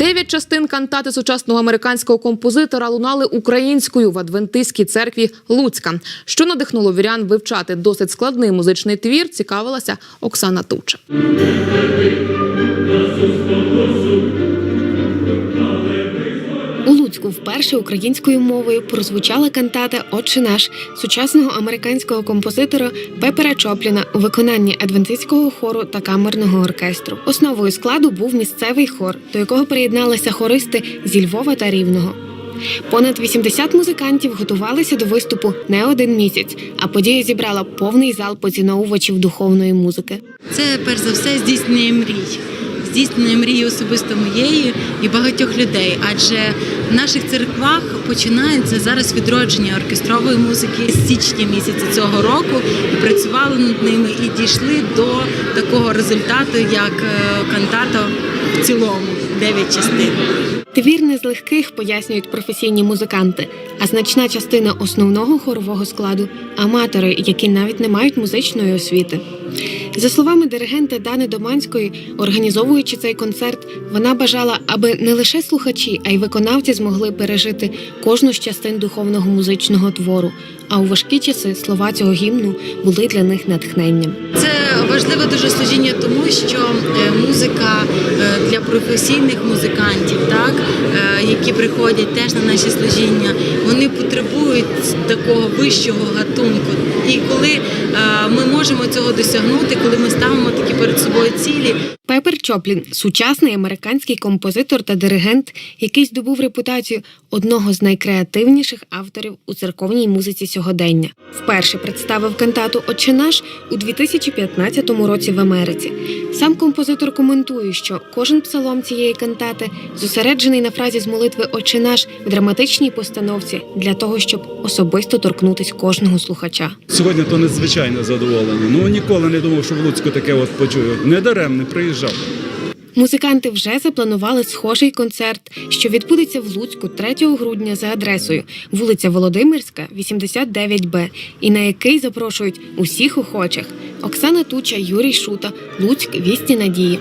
Дев'ять частин кантати сучасного американського композитора лунали українською в адвентистській церкві Луцька. Що надихнуло вірян вивчати досить складний музичний твір, цікавилася Оксана Туча. Вперше українською мовою прозвучала кантата Отче наш сучасного американського композитора Пепера Чопліна у виконанні адвентистського хору та камерного оркестру. Основою складу був місцевий хор, до якого приєдналися хористи зі Львова та Рівного. Понад 80 музикантів готувалися до виступу не один місяць, а подія зібрала повний зал поціновувачів духовної музики. Це перш за все здійснення мрій. Здійснення мрії особисто моєї і багатьох людей, адже в наших церквах починається зараз відродження оркестрової музики з січня місяця цього року і працювали над ними і дійшли до такого результату, як кантато. кантата в цілому, дев'ять частин. Твір не з легких пояснюють професійні музиканти, а значна частина основного хорового складу аматори, які навіть не мають музичної освіти. За словами диригента Дани Доманської, організовуючи цей концерт, вона бажала, аби не лише слухачі, а й виконавці змогли пережити кожну з частин духовного музичного твору. А у важкі часи слова цього гімну були для них натхненням. Це важливе дуже служіння, тому що е, музика е, для професійних музикантів, так е, які приходять теж на наші служіння, вони потребують такого вищого гатунку. І коли ми можемо цього досягнути, коли ми ставимо такі перед собою цілі, Пепер Чоплін сучасний американський композитор та диригент, який здобув репутацію одного з найкреативніших авторів у церковній музиці сьогодення. Вперше представив кантату «Отче наш» у 2015 році в Америці. Сам композитор коментує, що кожен псалом цієї кантати зосереджений на фразі з молитви «Отче наш» в драматичній постановці для того, щоб особисто торкнутись кожного слухача. Сьогодні то надзвичайне задоволення. Ну ніколи не думав, що в Луцьку таке от почую. Недаремне приїжджав. Музиканти вже запланували схожий концерт, що відбудеться в Луцьку 3 грудня за адресою вулиця Володимирська, 89Б, і на який запрошують усіх охочих. Оксана Туча, Юрій Шута, Луцьк, Вісті Надії.